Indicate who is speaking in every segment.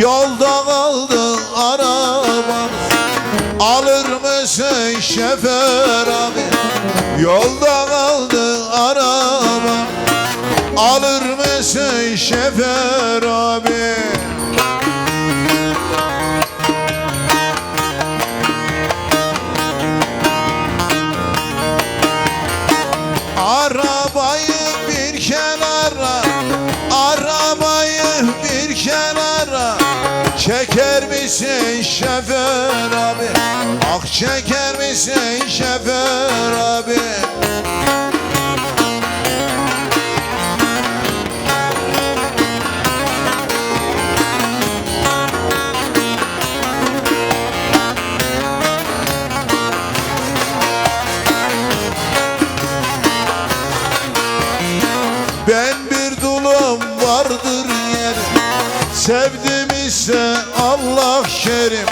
Speaker 1: Yolda kaldı arabam Alır mısın şoför abi? Yolda kaldı arabam Alır mısın şoför abi? Arabayı Çeker misin şoför abi? Ah çeker misin şoför abi? Ben bir dulum vardır yerim. Sevdim ise Allah kerim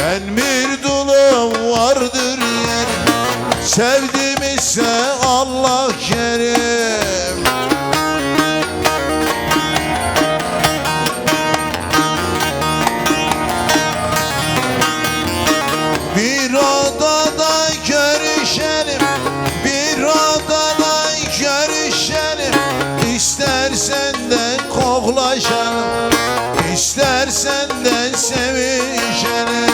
Speaker 1: Ben bir dulum vardır yerim. Sevdim ise Allah kerim. Bir odada görüşelim Bir odada görüşelim. İstersen de koklaşalım İstersen de sevişene.